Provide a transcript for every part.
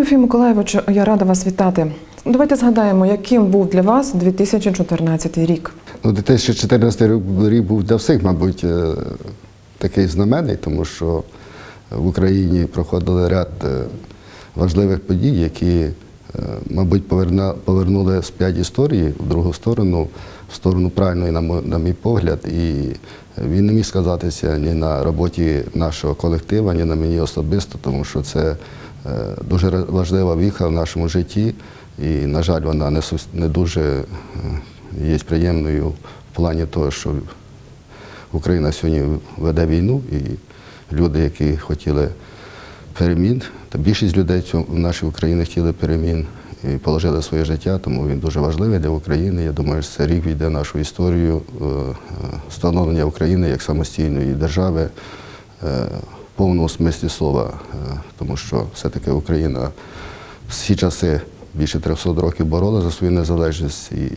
Тимофій Миколаєвич, я рада вас вітати. Давайте згадаємо, яким був для вас 2014 рік. Ну, 2014 рік був для всіх, мабуть, е, такий знаменний, тому що в Україні проходили ряд е, важливих подій, які, е, мабуть, повернули сп'ять історії в другу сторону, в сторону правильної, на мій погляд. І він не міг сказатися ні на роботі нашого колектива, ні на мені особисто, тому що це дуже важлива віха в нашому житті. І, на жаль, вона не, не дуже е, є приємною в плані того, що Україна сьогодні веде війну, і люди, які хотіли перемін, та більшість людей в нашій Україні хотіли перемін і положили своє життя, тому він дуже важливий для України. Я думаю, що цей рік війде в нашу історію е, е, становлення України як самостійної держави е, повному смислі слова, е, тому що все-таки Україна всі часи більше 300 років боролася за свою незалежність, і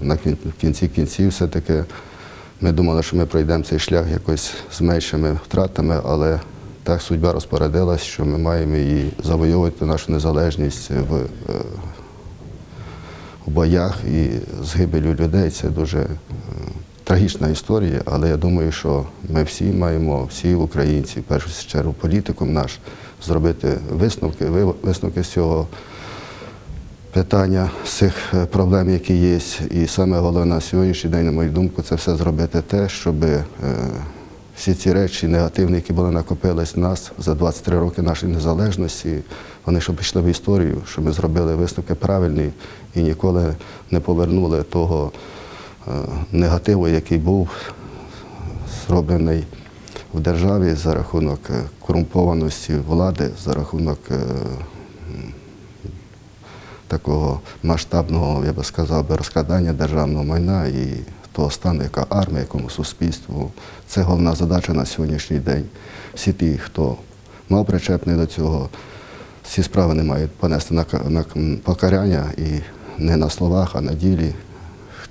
на кінці кінців все-таки ми думали, що ми пройдемо цей шлях якось з меншими втратами, але так судьба розпорядилась, що ми маємо і завойовувати нашу незалежність в, е, в боях і з гибелю людей. Це дуже е, трагічна історія, але я думаю, що ми всі маємо, всі українці, в першу чергу політикум наш, зробити висновки, ви- висновки з цього питання з цих е, проблем, які є. І саме головне на сьогоднішній день, на мою думку, це все зробити те, щоб е, всі ці речі негативні, які були накопились в нас за 23 роки нашої незалежності, вони щоб пішли в історію, щоб ми зробили висновки правильні і ніколи не повернули того негативу, який був зроблений в державі за рахунок е, корумпованості влади, за рахунок е, такого масштабного, я би сказав, розкрадання державного майна і того стану, яка армія, якому суспільству. Це головна задача на сьогоднішній день. Всі ті, хто мав причепний до цього, всі справи не мають понести на, ка- покарання і не на словах, а на ділі.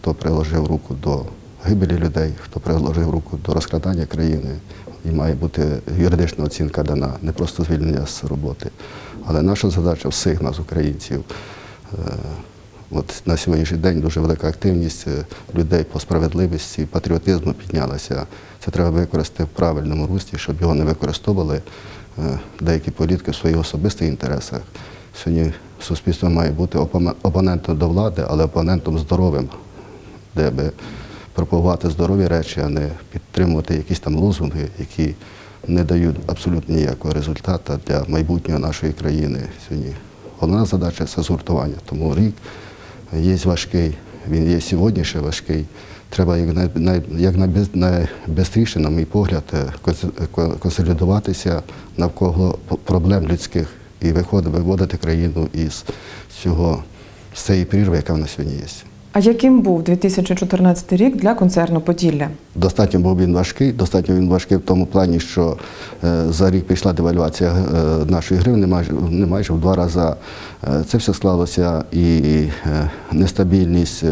Хто приложив руку до гибелі людей, хто приложив руку до розкрадання країни, і має бути юридична оцінка дана, не просто звільнення з роботи. Але наша задача всіх нас, українців, е, от на сьогоднішній день дуже велика активність е, людей по справедливості, патріотизму піднялася. Це треба використати в правильному руслі, щоб його не використовували е, деякі політики в своїх особистих інтересах. Сьогодні суспільство має бути опонентом до влади, але опонентом здоровим, де би пропагувати здорові речі, а не підтримувати якісь там лозунги, які не дають абсолютно ніякого результату для майбутнього нашої країни. Сьогодні головна задача це згуртування. Тому рік є важкий, він є сьогодні ще важкий. Треба як найбистріше, на мій погляд, е, конс- ко- консолідуватися навколо проблем людських і виводити країну із з цієї прірви, яка в нас сьогодні є. А яким був 2014 рік для концерну Поділля? Достатньо був він важкий. Достатньо він важкий в тому плані, що е, за рік пішла девальвація е, нашої гривни майже, не майже в два рази. Е, Це все склалося і нестабільність.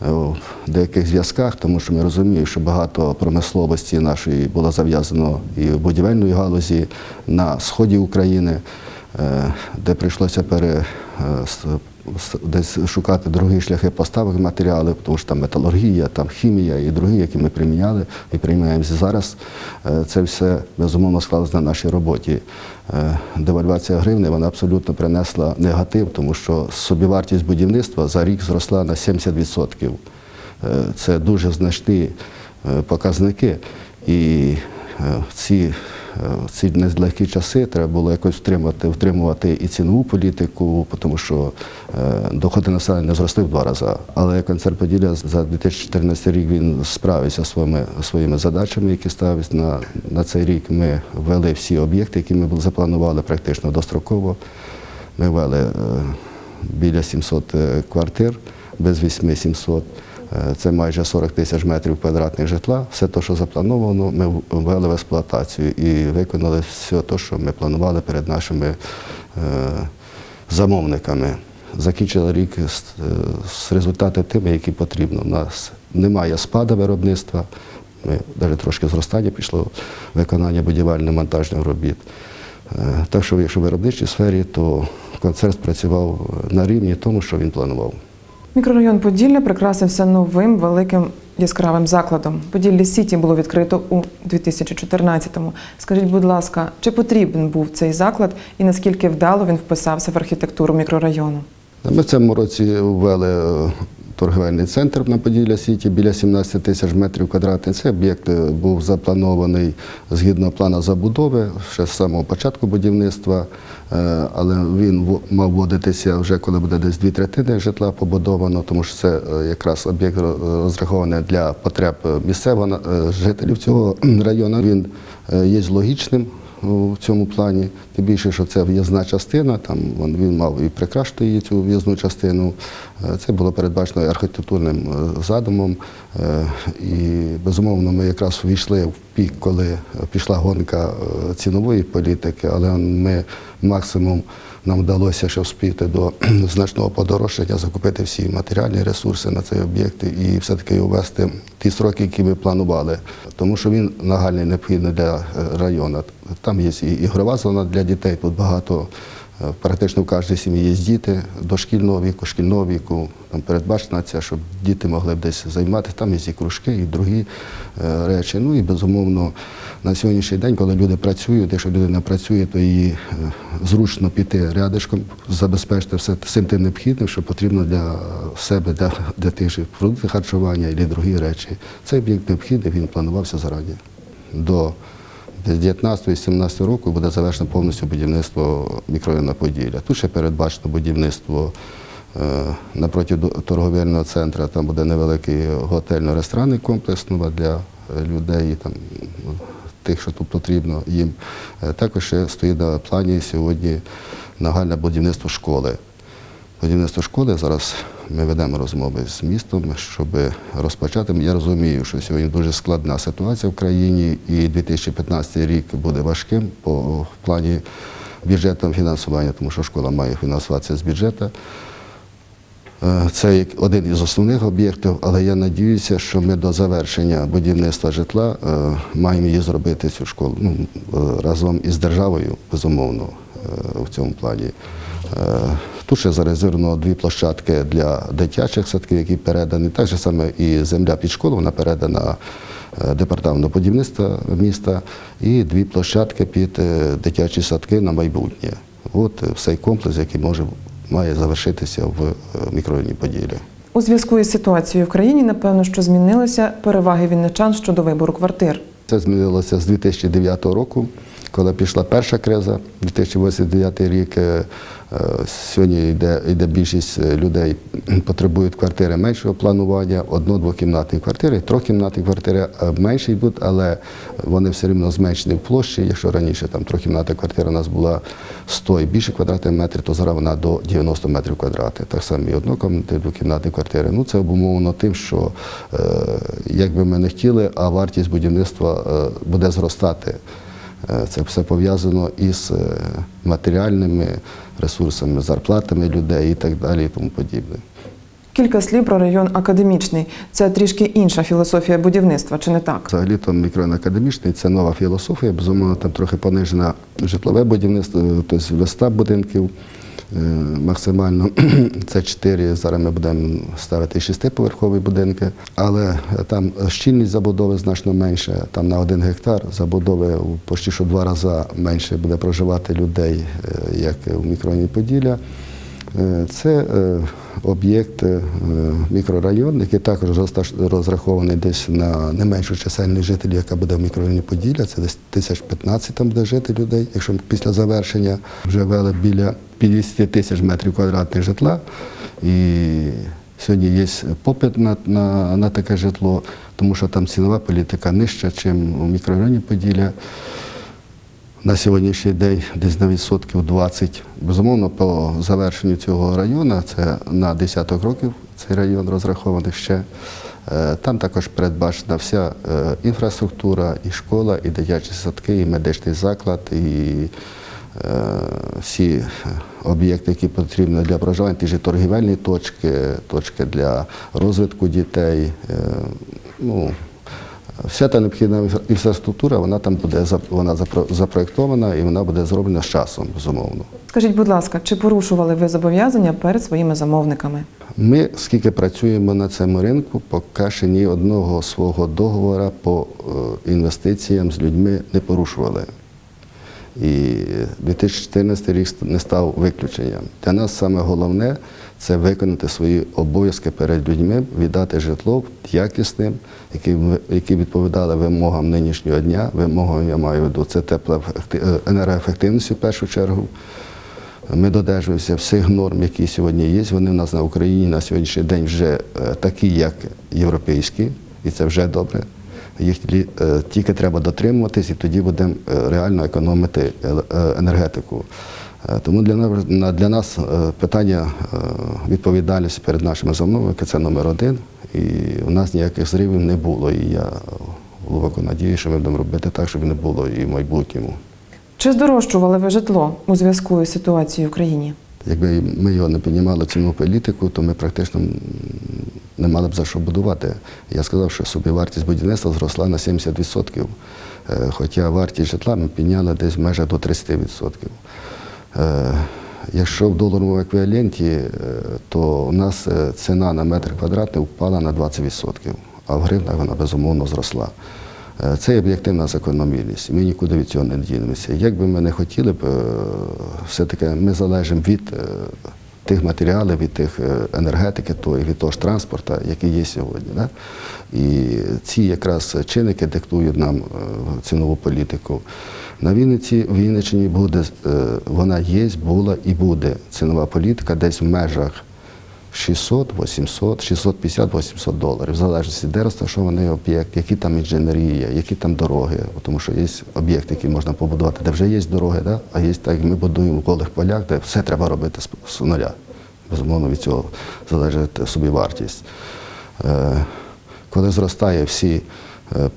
В деяких зв'язках, тому що ми розуміємо, що багато промисловості нашої було зав'язано і в будівельної галузі на сході України, де прийшлося пере, десь шукати другі шляхи поставок матеріалів, тому що там металургія, там хімія і другі, які ми приміняли і приймаємо зараз. Е, Це все безумовно склалося на нашій роботі. Е, Девальвація гривни вона абсолютно принесла негатив, тому що собівартість будівництва за рік зросла на 70%. Е, Це дуже значні показники. І ці, ці нелегкі часи треба було якось втримати, втримувати і цінову політику, тому що е, доходи населення зросли в два рази. Але концерт Поділля за 2014 рік він справився своїми, своїми задачами, які ставились на, на цей рік. Ми ввели всі об'єкти, які ми запланували практично достроково. Ми ввели е, біля 700 е, квартир, без 8 700. Е, Це майже 40 тисяч метрів квадратних житла. Все те, що заплановано, ми ввели в експлуатацію і виконали все те, що ми планували перед нашими е, замовниками. Закінчили рік з, е, з результатами тими, які потрібно. У нас немає спаду виробництва, ми навіть трошки зростання пішло виконання будівельно-монтажних робіт. Так що, якщо в виробничій сфері, то концерт спрацював на рівні тому, що він планував. Мікрорайон Поділля прикрасився новим великим яскравим закладом. Поділлі Сіті було відкрито у 2014-му. Скажіть, будь ласка, чи потрібен був цей заклад і наскільки вдало він вписався в архітектуру мікрорайону? Ми в цьому році ввели е, торговельний центр на Поділля Сіті біля 17 тисяч метрів квадратних. Цей об'єкт е, був запланований згідно плану забудови ще з самого початку будівництва, е, але він мав вводитися вже коли буде десь дві третини житла побудовано, тому що це е, якраз об'єкт розрахований для потреб місцевого жителів цього району. Він є логічним в цьому плані. Тим більше, що це в'їзна частина, там він мав і прикрашити її цю в'їзну частину. Е, Це було передбачено архітектурним е, задумом. Е, І безумовно ми якраз ввійшли в пік, коли пішла гонка цінової політики, але ми максимум нам вдалося ще вспіти до значного подорожчання, закупити всі матеріальні ресурси на цей об'єкт і все-таки увести ті сроки, які ми планували. Тому що він нагальний необхідний для району. Там є і ігрова зона для дітей, тут багато. Е, Практично в кожній сім'ї є діти дошкільного віку, шкільного віку. Там передбачена це, щоб діти могли б десь займатися. Там є і кружки, і другі е, речі. Ну і безумовно, на сьогоднішній день, коли люди працюють, якщо людина працює, то їй е, зручно піти рядишком, забезпечити все всім тим необхідним, що потрібно для себе, для, для тих же продуктів харчування і другі речі. Цей об'єкт необхідний, він планувався зарані. До десь 19-17 року буде завершено повністю будівництво мікрорайону Поділля. Тут ще передбачено будівництво е, напроти торговельного центру, там буде невеликий готельно-ресторанний комплекс для е, людей, там, ну, тих, що тут потрібно їм. Е, Також ще стоїть на плані сьогодні нагальне будівництво школи. Будівництво школи зараз ми ведемо розмови з містом, щоб розпочати. Я розумію, що сьогодні дуже складна ситуація в країні, і 2015 рік буде важким по плані бюджетного фінансування, тому що школа має фінансуватися з бюджету. Е, Це один із основних об'єктів, але я надіюся, що ми до завершення будівництва житла е, маємо її зробити цю школу ну, е, разом із державою, безумовно, в цьому плані. Е, Тут ще зарезервовано дві площадки для дитячих садків, які передані. Так же саме і земля під школу, вона передана е, департаменту будівництва міста, і дві площадки під е, дитячі садки на майбутнє. От е, цей комплекс, який може має завершитися в е, мікрорайоні Поділля. У зв'язку із ситуацією в країні, напевно, що змінилися переваги вінничан щодо вибору квартир. Це змінилося з 2009 року, коли пішла перша криза, 2089 рік. е, е, Сьогодні йде, йде більшість е, людей потребують квартири меншого планування, одно-двокімнатні квартири, трьохкімнатні квартири менші йдуть, але вони все рівно зменшені в площі. Якщо раніше там трьохкімнатна квартира у нас була 100 і більше квадратних метрів, то зараз вона до 90 метрів квадратних. Так само і однокімнатні, двокімнатні квартири. Ну це обумовлено тим, що як би ми не хотіли, а вартість будівництва буде зростати. Е, Це все пов'язано із е, матеріальними ресурсами, зарплатами людей і так далі, і тому подібне. Кілька слів про район академічний. Це трішки інша філософія будівництва, чи не так? Взагалі то мікрорайон академічний це нова філософія. Безумовно, там трохи понижена житлове будівництво, тобто виста будинків. Е, Максимально це 4, зараз ми будемо ставити 6-поверхові будинки, але там щільність забудови значно менша. Там на один гектар забудови почти що два рази менше буде проживати людей, е, як в мікрорайоні Поділля. Е, Це е, об'єкт, е, мікрорайон, який також розрахований десь на не меншу чисельність жителів, яка буде в мікрорайоні Поділля. Це десь 1015 там буде жити людей. Якщо після завершення вже вели біля 50 тисяч метрів квадратних житла. І сьогодні є попит на, на, на таке житло, тому що там цінова політика нижча, ніж у мікрорайоні Поділля на сьогоднішній день десь на відсотків 20. Безумовно, по завершенню цього району, це на десяток років цей район розрахований ще. е, Там також передбачена вся е, інфраструктура, і школа, і дитячі садки, і медичний заклад, і е, всі об'єкти, які потрібні для проживання, ті ж торгівельні точки, точки для розвитку дітей. Ну, Вся та необхідна інфраструктура, вона там буде вона запро- запроєктована і вона буде зроблена з часом, безумовно. Скажіть, будь ласка, чи порушували ви зобов'язання перед своїми замовниками? Ми, скільки працюємо на цьому ринку, поки ще ні одного свого договору по е, інвестиціям з людьми не порушували. І 2014 рік не став виключенням. Для нас саме головне це виконати свої обов'язки перед людьми, віддати житло якісним, які, відповідали вимогам нинішнього дня. Вимогам я маю в виду це тепла енергоефективності в першу чергу. Ми додержуємося всіх норм, які сьогодні є. Вони в нас на Україні на сьогоднішній день вже е, такі, як європейські, і це вже добре. Їх е, тільки треба дотримуватись, і тоді будемо е, реально економити е- е, енергетику. Е, Тому для нас, для нас е, питання е, відповідальності перед нашими замовниками це номер один. І у нас ніяких зривів не було. І я глибоко надію, що ми будемо робити так, щоб не було і в майбутньому. Чи здорожчували ви житло у зв'язку із ситуацією в країні? Якби ми його не піднімали ціну політику, то ми практично не мали б за що будувати. Я сказав, що собівартість будівництва зросла на 70%, е, хоча вартість житла ми підняли десь в межах до 30%. Е, Якщо в доларовому еквіваленті, е, то у нас е, ціна на метр квадратний впала на 20%, а в гривнах вона безумовно зросла. Це об'єктивна закономірність. Ми нікуди від цього не дінемося. Як би ми не хотіли б, все-таки ми залежимо від тих матеріалів, від тих е, енергетики, тої, від того ж транспорту, який є сьогодні. Да? І ці якраз чинники диктують нам е, цінову політику. На Вінниці, в Вінниччині буде, е, вона є, була і буде цінова політика десь в межах 600, 800, 650, 800 доларів, в залежності, де розташований об'єкт, які там інженерія, які там дороги. Тому що є об'єкти, які можна побудувати, де вже є дороги, да? а є так, як ми будуємо в голих полях, де все треба робити з, нуля. Безумовно, від цього залежить собівартість. вартість. коли зростає всі е,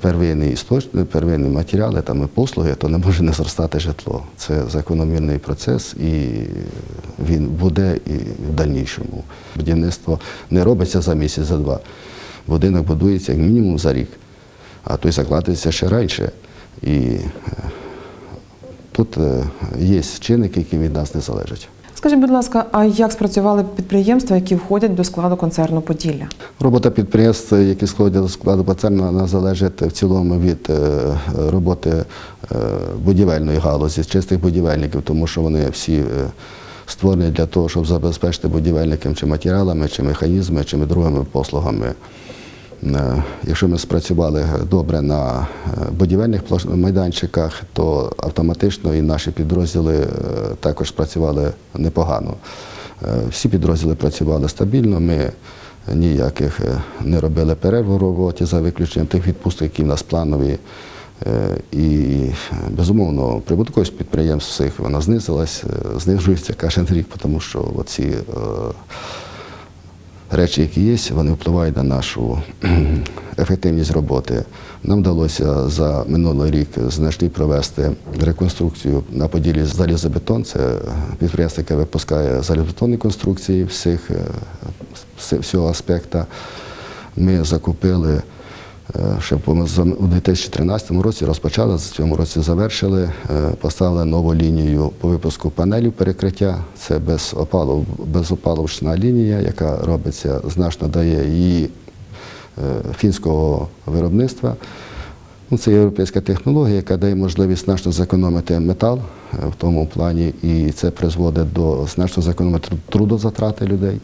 первинні істочники, первинні матеріали там, і послуги, то не може не зростати житло. Це закономірний процес, і він буде і в дальнішому. Будівництво не робиться за місяць, за два. Будинок будується як мінімум за рік, а той закладається ще раніше. І е, тут е, є чинники, які від нас не залежать. Скажіть, будь ласка, а як спрацювали підприємства, які входять до складу концерну Поділля? Робота підприємств, які складуть до складу концерну, вона залежить в цілому від е, роботи е, будівельної галузі, чистих будівельників, тому що вони всі е, створені для того, щоб забезпечити будівельникам чи матеріалами, чи механізмами, чи другими послугами. Е, Якщо ми спрацювали добре на е, будівельних майданчиках, то автоматично і наші підрозділи е, також спрацювали непогано. Всі підрозділи працювали стабільно. Ми ніяких не робили перерв у роботі за виключенням тих відпусток, які в нас планові. І безумовно прибутковість підприємств всіх вона знизилась, знижується кожен рік, тому що оці речі, які є, вони впливають на нашу ефективність роботи. Нам вдалося за минулий рік значні провести реконструкцію на поділі залізобетон. Це підприємство, яке випускає залізобетонні конструкції всіх, е, всього аспекта. Ми закупили ще у 2013 році розпочали, в цьому році завершили, е, поставили нову лінію по випуску панелів перекриття. Це безопалов, безопаловочна лінія, яка робиться, значно дає її е, фінського виробництва. Ну, це європейська технологія, яка дає можливість значно зекономити метал е, в тому плані, і це призводить до значно зекономити трудозатрати людей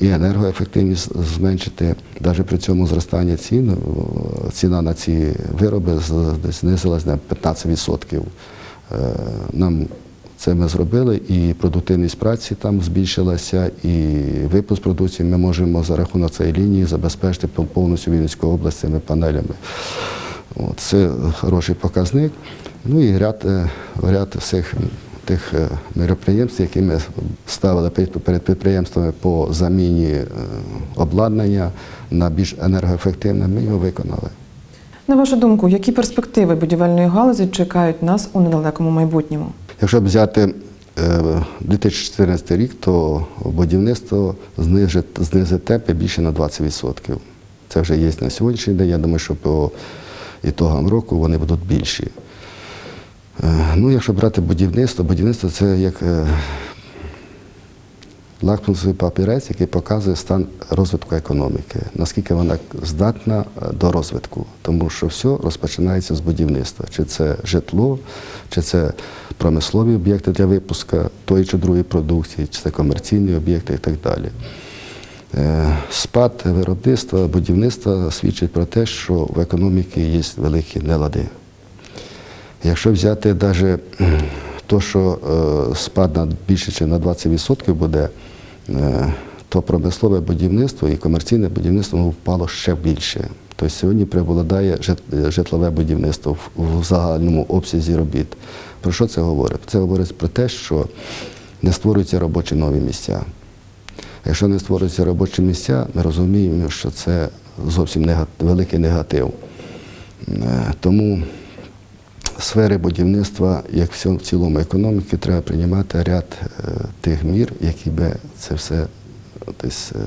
і енергоефективність зменшити. Навіть при цьому зростанні цін, е, ціна на ці вироби знизилась на 15%. Е, Нам це ми зробили, і продуктивність праці там збільшилася, і випуск продукції ми можемо за рахунок цієї лінії забезпечити повністю Вінницьку область цими панелями. Це хороший показник. Ну і ряд, е, ряд всіх тих е, мероприємств, які ми ставили перед підприємствами по заміні е, обладнання на більш енергоефективне, ми його виконали. На вашу думку, які перспективи будівельної галузі чекають нас у недалекому майбутньому? Якщо взяти е, 2014 рік, то будівництво знижить, знизить темпи більше на 20%. Це вже є на сьогоднішній день. Я думаю, що по ітогам року вони будуть більші. Е, Ну, якщо брати будівництво, будівництво це як е, лакмусовий папірець, який показує стан розвитку економіки, наскільки вона здатна е, до розвитку. Тому що все розпочинається з будівництва. Чи це житло, чи це промислові об'єкти для випуску тої чи другої продукції, чи це комерційні об'єкти і так далі. Спад виробництва, будівництва свідчить про те, що в економіці є великі нелади. Якщо взяти навіть те, що е, спад більше ніж на 20% буде, е, то промислове будівництво і комерційне будівництво впало ще більше. Тобто сьогодні преобладає житлове будівництво в- загальному обсязі робіт. Про що це говорить? Це говорить про те, що не створюються робочі нові місця. Якщо не створюються робочі місця, ми розуміємо, що це зовсім великий негатив. Е, Тому сфери будівництва, як в цілому економіки, треба приймати ряд е, тих мір, які би це все десь е,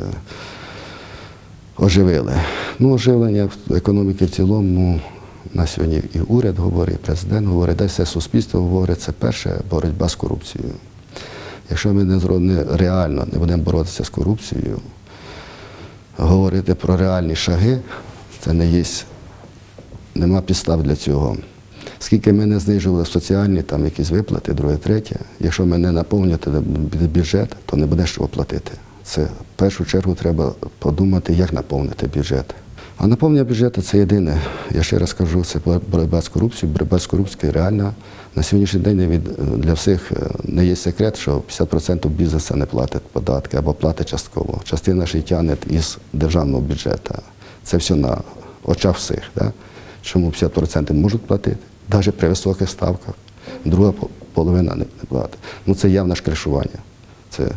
оживили. Ну, оживлення економіки в цілому на сьогодні і уряд говорить, і президент говорить, й все суспільство говорить, це перше боротьба з корупцією. Якщо ми не реально не будемо боротися з корупцією, говорити про реальні шаги, це не є нема підстав для цього. Скільки ми не знижували соціальні там якісь виплати, друге, третє, якщо ми не наповнювати бюджет, то не буде що платити. Це в першу чергу треба подумати, як наповнити бюджет. А наповнення бюджету це єдине. Я ще раз кажу, це боротьба з корупцією. Боротьба з корупцією реальна. На сьогоднішній день для всіх е, не є секрет, що 50% бізнесу не платить податки або платить частково. Частина ще тягне із державного бюджету. Це все на очах всіх. Да? Чому 50% можуть платити, навіть при високих ставках, друга половина не. Ну це явне ж кришування. Це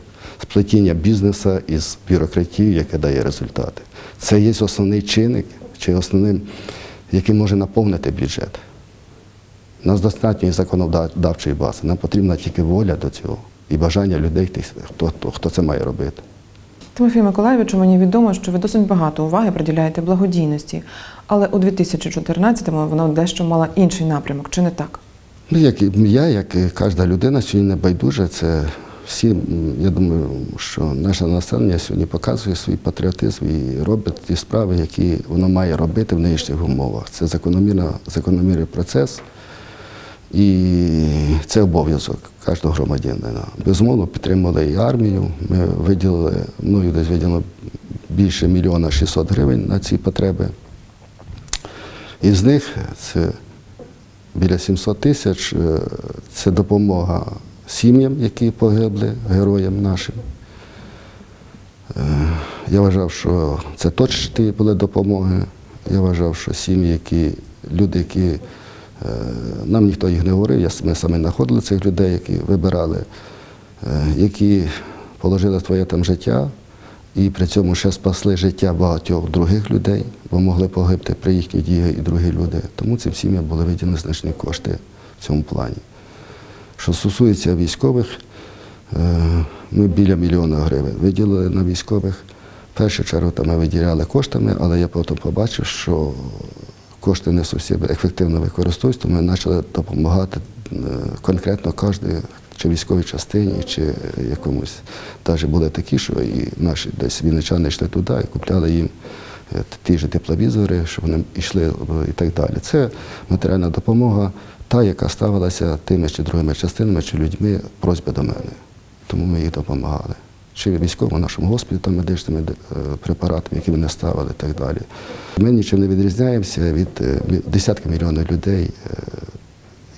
сплетіння бізнесу із бюрократією, яке дає результати. Це є основний чинник, чи основним, який може наповнити бюджет. У нас достатньо законодавчої бази. Нам потрібна тільки воля до цього і бажання людей, хто, хто, хто це має робити. Тимофій Миколаєвичу, мені відомо, що ви досить багато уваги приділяєте благодійності, але у 2014-му вона дещо мала інший напрямок, чи не так? Ну, як я, як і кожна людина сьогодні не байдуже, це всі, я думаю, що наше населення сьогодні показує свій патріотизм і робить ті справи, які воно має робити в нинішніх умовах. Це закономірний процес. І це обов'язок кожного громадянина. Безумовно, підтримали і армію. Ми виділили, мною десь виділено більше мільйона 600 гривень на ці потреби. Із них це біля 700 тисяч е, це допомога сім'ям, які погибли, героям нашим. Е, Я вважав, що це точні були допомоги. Я вважав, що сім'ї, які люди, які е, нам ніхто їх не говорив, ми самі знаходили цих людей, які вибирали, які положили своє там життя і при цьому ще спасли життя багатьох других людей, бо могли погибти при їхній дії і другі люди. Тому цим сім'ям були виділені значні кошти в цьому плані. Що стосується військових, е, ми біля мільйона гривень виділили на військових. В першу чергу ми виділяли коштами, але я потім побачив, що кошти не зовсім ефективно використовуються, то ми почали допомагати е, конкретно кожній чи військовій частині, чи якомусь. Навіть були такі, що і наші десь вінничани йшли туди і купляли їм е, ті ж тепловізори, щоб вони йшли е, і так далі. Це матеріальна допомога, та, яка ставилася тими чи другими частинами чи людьми просьби до мене. Тому ми їх допомагали. Чи військовому нашому госпіталі там медичними е, препаратами, які вони ставили і так далі. Ми нічим не відрізняємося від е, десятки мільйонів людей, е,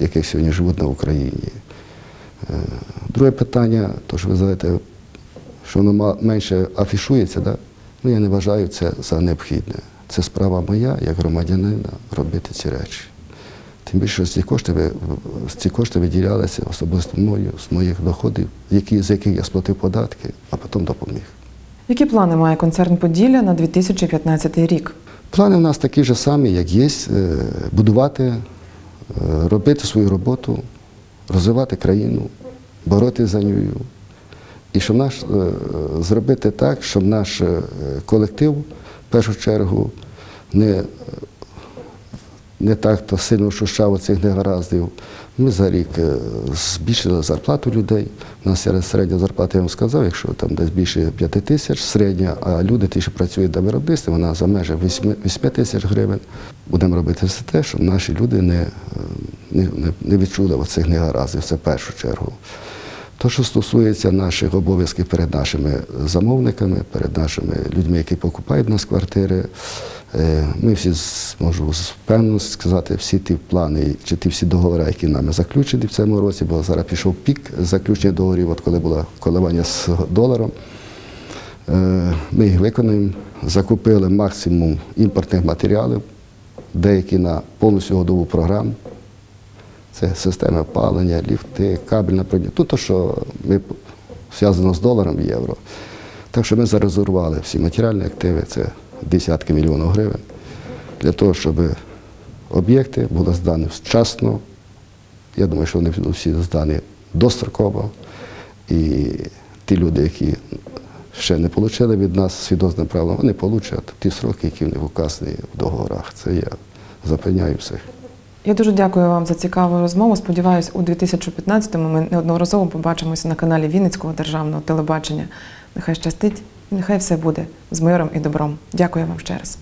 яких сьогодні живуть на Україні. Е, Друге питання, то що ви знаєте, що воно менше афішується, да? ну я не вважаю це за необхідне. Це справа моя, як громадянина, робити ці речі. Тим більше, що ці кошти, ці кошти виділялися особисто мною з моїх доходів, які, з яких я сплатив податки, а потім допоміг. Які плани має концерн Поділля на 2015 рік? Плани в нас такі ж самі, як є, е, будувати, е, робити свою роботу, розвивати країну, боротися за нею. І щоб наш, е, зробити так, щоб наш колектив в першу чергу не, не так то сильно ощущав цих негараздів. Ми за рік е, збільшили зарплату людей. У нас середня зарплата, я вам сказав, якщо там десь більше 5 тисяч середня, а люди, ті, що працюють на виробництві, вона за межі 8 8 тисяч гривень. Будемо робити все те, щоб наші люди не, е, не, не- відчули цих негараздів, це в першу чергу. То, що стосується наших обов'язків перед нашими замовниками, перед нашими людьми, які покупають у нас квартири, е, ми всі можу з впевненістю сказати, всі ті плани чи ті всі договори, які нами заключені в цьому році, бо зараз пішов пік заключення договорів, от коли було коливання з доларом. Е, Ми їх виконуємо, закупили максимум імпортних матеріалів, деякі на повністю годову програму. Це системи опалення, ліфти, кабельна провідня. Тут то, що ми зв'язано з доларом євро. Так що ми зарезервували всі матеріальні активи, це десятки мільйонів гривень, для того, щоб об'єкти були здані вчасно. Я думаю, що вони всі здані достроково. І ті люди, які ще не отримали від нас свідоцтве право, вони отримають ті сроки, які вони вказані в договорах. Це я запевняю всіх. Я дуже дякую вам за цікаву розмову. Сподіваюсь, у 2015-му ми неодноразово побачимося на каналі Вінницького державного телебачення. Нехай щастить і нехай все буде з миром і добром. Дякую вам ще раз.